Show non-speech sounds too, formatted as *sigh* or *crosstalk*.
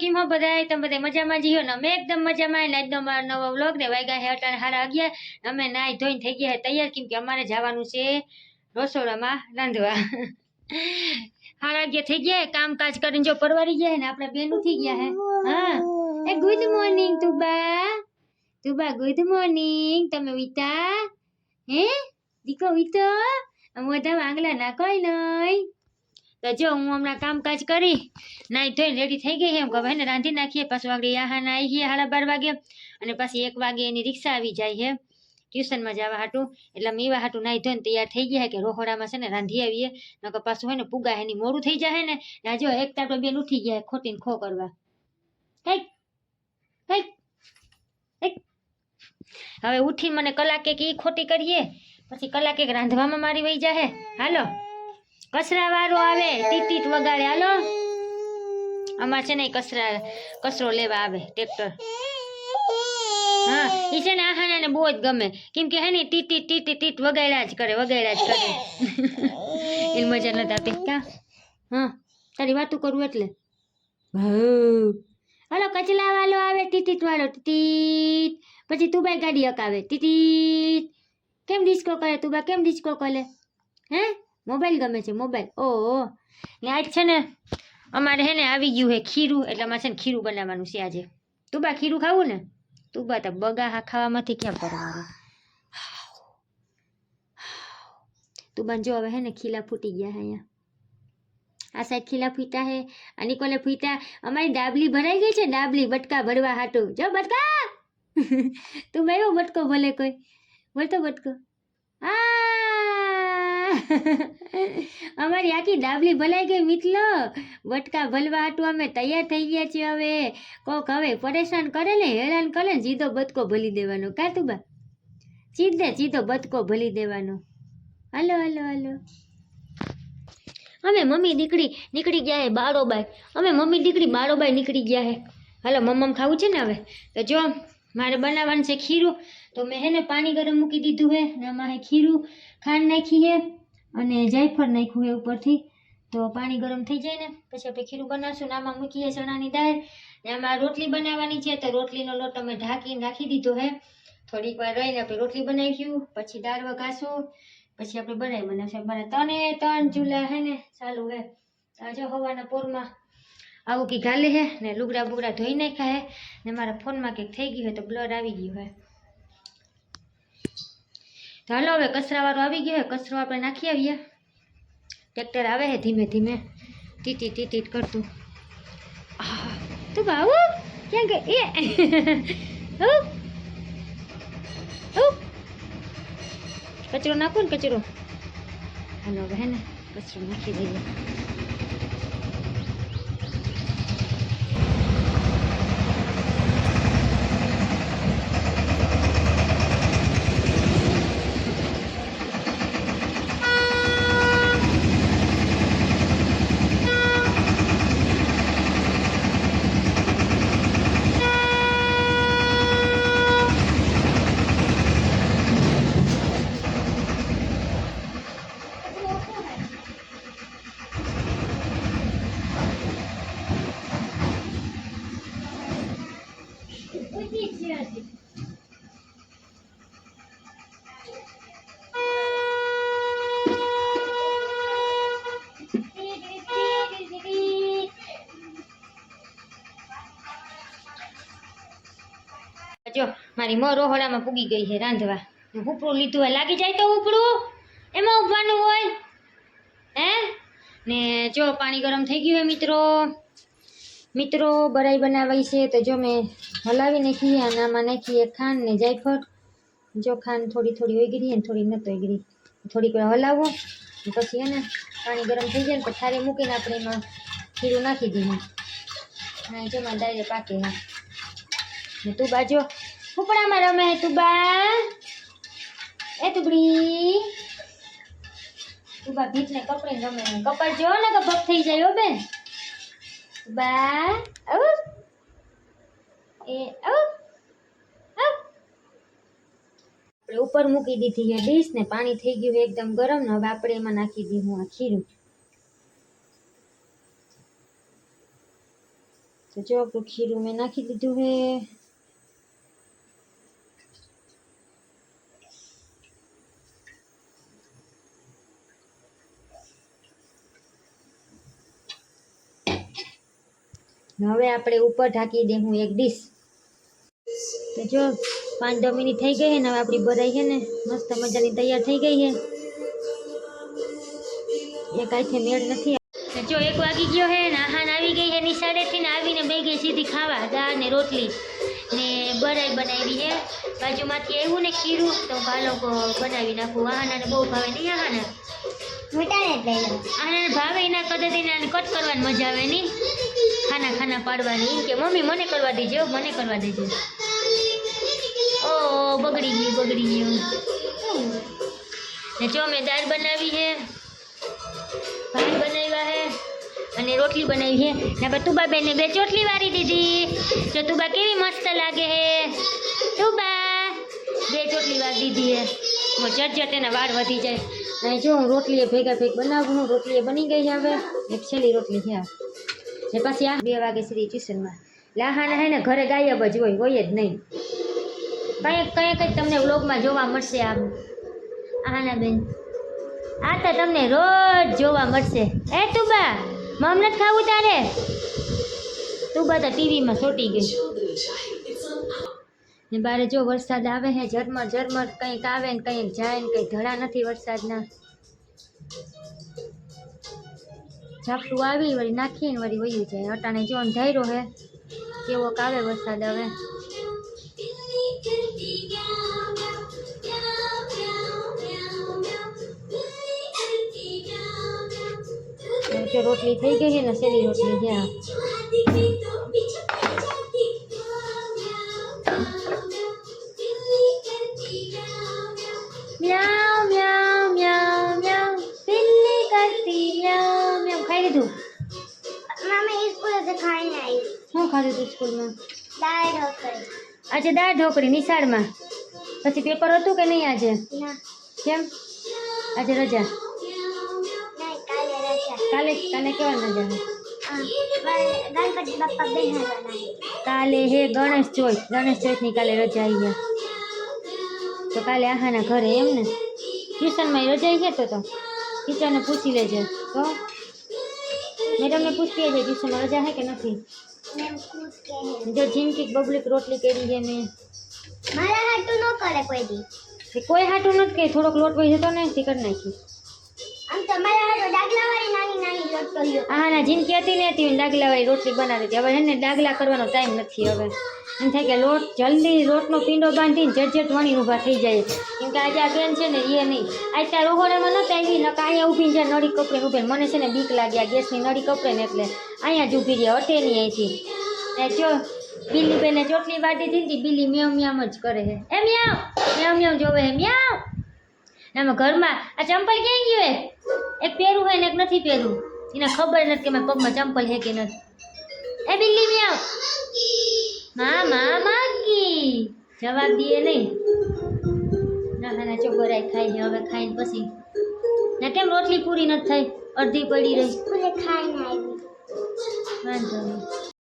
કેમ હો તમે બધા મજામાં જીઓ ને? અમે એકદમ મજામાં ને આજનો મારો નવો વ્લોગ ને વાગ્યા હે અટાણે હારા અગિયાર. અમે નાઈ ધોઈને થઈ ગયા તૈયાર, કેમ કે અમારે જવાનું છે રસોડામાં રાંધવા. હારા અગિયાર થઈ ગયા કામકાજ કરીને જો પરવારી ગયા ને, આપણે બેનું થઈ ગયા હે. હા. એ good morning Tuba. Tuba good morning તમે વિતા? હે? દીકો વિતો? મોઢામાં આંગલા નાખોય નહીં તો જો હું હમણાં કામકાજ કરી, નાઈ ધોઈને રેડી થઈ ગઈ એમ હવે ને રાંધી નાખીએ, પાછું આગળ યાહાના આવી ગયા સાડા બાર વાગે, અને પાછી એક વાગે એની રિક્ષા આવી જાય છે ટ્યુશનમાં જવા હાટું. એટલે અમે એવા હાટું નાઈ ધોઈને તૈયાર થઈ ગયા કે રોહોડામાં છે ને રાંધી આવીએ, નકર પાછું હોય ને પુગા એની મોડું થઈ જાય ને ને આ જો એક તાટો બેન ઉઠી ગયા ખોટીને ખો કરવા. કંઈક કંઈક કંઈક હવે ઉઠી મને કલાકે કે એ ખોટી કરીએ, પછી કલાકે રાંધવામાં મારી વહી જાહે. હાલો. કચરા વાળો આવે ટીટ ટીટ વગાડે હાલો. અમાર છે ને કચરા કચરો લેવા આવે ટ્રેક્ટર. હા એ છે ને આહાનાને બહુ જ ગમે. કેમ કે હે ને ટીટ ટીટ ટીટ વગાડ્યા જ કરે વગાડ્યા જ કરે. *laughs* એ મજા નથી આપી કા હા તારી વાતું કરું એટલે. હલો કચલા વાળો આવે ટીટીટ. વાળો ટીટ પછી તું બાઈ ગાડી હકાવે ટીટીટ. કેમ ડિસ્કો કરે તું બા કેમ ડિસ્કો કરે? હે? મોબાઈલ ગમે છે, મોબાઈલ. ઓહો. ને આજ છે ને અમારે હે ને આવી ગયું હે ખીરું, એટલે અમારે છે ને ખીરું બનાવવાનું છે આજે. તું બા ખીરું ખાવું ને? તું બા તો બગા હા ખાવામાંથી ક્યાં પરવાનું તું બાન જો હવે હે ને ખીલા ફૂટી ગયા હે અહીંયા. આ સાઈડ ખીલા ફૂટા હે અને કોલે ફૂટા અમારી ડાબલી ભરાઈ ગઈ છે, ડાબલી બટકા ભરવા હાટું. જો બટકા! *laughs* તું ભાઈ બટકો ભલે કોઈ. બોલતો બટકો. આ *laughs* અમારી આખી ડાબલી ભલાઈ ગઈ મિતલો બટકા ભલવા હાટું અમે તૈયાર થઈ ગયા છીએ હવે. કોક હવે પરેશાન કરે ને, હેરાન કરે ને, સીધો બતકો ભલી દેવાનો. કાતુબા સીધે સીધો બતકો ભલી દેવાનો. હાલો હાલો હાલો. અમે મમ્મી દીકરી નીકળી ગયા હે બારોબાઈ અમે મમ્મી દીકરી બારોબાઈ નીકળી ગયા હે. હાલો, મમ્મમ ખાવું છે ને હવે? તો જો મારે બનાવવાનું છે ખીરું. તો મેં હે ને પાણી ગરમ મૂકી દીધું હે ને આમાં ખીરું ખાંડ નાખી હે અને જાયફળ નાખ્યું હે ઉપરથી. તો પાણી ગરમ થઈ જાય ને, પછી આપણે ખીરું બનાવશું ને આમાં મૂકીએ ચણાની દાળ. ને આમાં રોટલી બનાવવાની છે, તો રોટલીનો લોટ અમે ઢાંકીને રાખી દીધો હે. થોડીક વાર રહીને આપણે રોટલી બનાવીશું, પછી દાળ વઘાશું પછી આપણે બનાવી બનાવશું. મારે ત્રણે ત્રણ ચૂલા હે ને ચાલુ હે. આજે હવાના પોરમાં આવું કી ગાલે હે ને લુગડા બુગડા ધોઈ નાખ્યા હે ને મારા ફોનમાં કંઈક થઈ ગયું હે તો બ્લર આવી ગયું હે. તો હાલો હવે કચરાવાળો આવી ગયો હે કચરો આપણે નાખી આવીએ. ટ્રેક્ટર આવે હે ધીમે ધીમે. ટીટી ટીટીટ કરતું. આહ, તું બાબુ ક્યાં ગઈ? એ. હઉ, હઉ. કચરો નાખો ને કચરો. હાલો હવે હે ને કચરો નાખી દઈએ જો મારી મો રોહડામાં પૂગી ગઈ છે રાંધવા. ઉપડું લીધું હોય, લાગી જાય તો ઉપડું એમાં ઉભવાનું હોય. હે? ને જો પાણી ગરમ થઈ ગયું હોય મિત્રો. મિત્રો, બરાઈ બનાવાય છે તો જો મેં હલાવી નાખીએ અને આમાં નાખીએ ખાંડ ને જાયફળ. જો ખાંડ થોડી થોડી ઓગળી અને થોડી નથી ઓગળી. થોડીક વાર હલાવો. પછી એને પાણી ગરમ થઈ જાય ને પછી થાળી મૂકીને આપણે એમાં ખીરું નાખી દઈએ. અને જેમાં ડાયરેક્ટ ડાયરે પાકે ને તું બાજો. ઉપડામાં રમે હે તું બા એ તુબડી તું બા ભીત ને કપડીને રમે હે કપડ જો ને તો ભપ થઈ જાય હો બેન બા આવ એ આવ આવ આપણે ઉપર મૂકી દીધી છે ડીશ ને પાણી થઈ ગયું છે એકદમ ગરમ, ને હવે આપણે એમાં નાખી દીધું આ ખીરું. તો જો આપણું ખીરું મેં નાખી દીધું હે. હવે આપણે ઉપર ઢાંકી દેવું એક ડીશ. તો જો, પાંચ દો મિનિટ થઈ ગઈ છે ને હવે આપણી બરાઈ છે ને મસ્ત મજાની તૈયાર થઈ ગઈ છે. એક આખે મેળ નથી જો, એક વાગી ગયો હે ને આહાન આવી ગઈ હે નિશાળેથી ને આવીને બે ગઈ સીધી ખાવા, દાળ ને રોટલી ને બરાઈ બનાવી હે બાજુમાંથી આવ્યું ને ખીરું, તો બાળકો બનાવી નાખું. આહાનાને બહુ ભાવે નહીં આહાના. આને ભાવે એના આને કટ કરવાની મજા આવે નહીં. ખાના ખાના પાડવાની. કે, મમ્મી, મને કરવા દેજો મને કરવા દેજો. ઓ, બગડી ગયું બગડી ગયું ને જો મેં દાળ બનાવી છે, ભાત બનાવ્યા છે, અને રોટલી બનાવી છે. ને આપણે તુબા બેનને બે ચોટલી વારી દીધી. જો તુબા કેવી મસ્ત લાગે છે. તુબા, બે ચોટલી વારી દીધી છે. જટ જટ એના વાળ વધી જાય. અને જો હું રોટલીએ ભેગા ભેગ બનાવું હું રોટલીએ બની ગઈ હવે. એક છેલ્લી રોટલી છે ને પછી આ બે વાગે સુધી ટ્યુશનમાં. લાહાના હે ને ઘરે ગાયબ જ હોય હોય જ નહીં. કંઈક કંઈક જ તમને વ્લોગમાં જોવા મળશે આમ. આહાના બેન. આ તો તમને રોજ જોવા મળશે. એ તુબા, મમ નથી ખાવું તારે? તુબા તો ટીવીમાં ચોટી ગઈ. ને બારે જો વરસાદ આવે છે ઝરમર ઝરમર કંઈક આવે ને કંઈક જાય ને કંઈ ધડા નથી વરસાદના. ઝાપટું આવી વળી નાખીને વળી વયું જાય. અટાણે જો અંધાર્યો હે કેવોક આવે વરસાદ હવે? હવે તો રોટલી થઈ ગઈ છે ને સેલી રોટલી છે ખાધું તું સ્કૂલમાં? દાળ ઢોકળી. આજે દાળ ઢોકળી નિશાળમાં. પછી પેપર હતું કે નહીં આજે? ના. કેમ? આજે રજા? નહીં કાલે રજા. કાલે કાલે કેવા રજા? છે આ, બ- ગણપતિ બાપ્પા બેહાડવાના કાલે હે ગણેશ ચોથ. ગણેશ ચોથની કાલે રજા આવી ગયા. તો કાલે આહાના ઘરે એમ ને? ટ્યુશનમાં રજા આવી ગયા તો તો. ટીચરને પૂછી લેજે. તો? મેડમને પૂછતી છે ટ્યુશનમાં રજા છે કે નથી? મેમ ખુશ કહે છે. જો જિંદગી બબલિક રોટલી કરી છે મેં મારા હાટું ન કરે કોઈ દી. કોઈ હાટું નથી કે થોડોક લોટ વહી જતો ને તે નાખી. આમ તો મારા હાટું ડાગલાવાળી નાની નાની રોટલી હા ના જિંદગી હતી ને હતી ડાગલા વાળી રોટલી બનાવી હતી હવે એને ડાગલા કરવાનો ટાઈમ નથી હવે. એમ થાય કે લોટ, જલ્દી રોટનો પીંડો બાંધીને ઝટઝટ વણી ઊભા થઈ જાય. કેમ કે આજે આ બેન છે ને એ નહીં. આજ ત્યાં રોહોડામાં નહોતા આવી નકા અહીંયા ઊભી જાય નળી કપડે ઊભે મને છે ને બીક લાગી ગેસની નળી કપડે ને એટલે. અહીંયા જ ઊભી રહ્યા હટે નહીં અહીંથી. ને જો બિલી બેને ચોટલી વાટી દીધી બિલી મ્યાવ મ્યામ જ કરે છે. એ મ્યાવ મ્યાવ મ્યાવ જોવે હે મ્યાવ આમાં ઘરમાં આ ચંપલ ક્યાં ગયું હે એક પહેરું હોય ને એક નથી પહેરું. એને ખબર નથી કે મેં પગમાં ચંપલ છે કે નથી. એ બિલ્લી મ્યાવ મામા માગી. જવાબ દે નહીં. ના ના ના ચોગરાઈ ખાઈ છે હવે ખાઈને પછી. ના કેમ રોટલી પૂરી નથી થઈ? અડધી પડી રહી. ખાઈને આવી. વાંધો નહીં.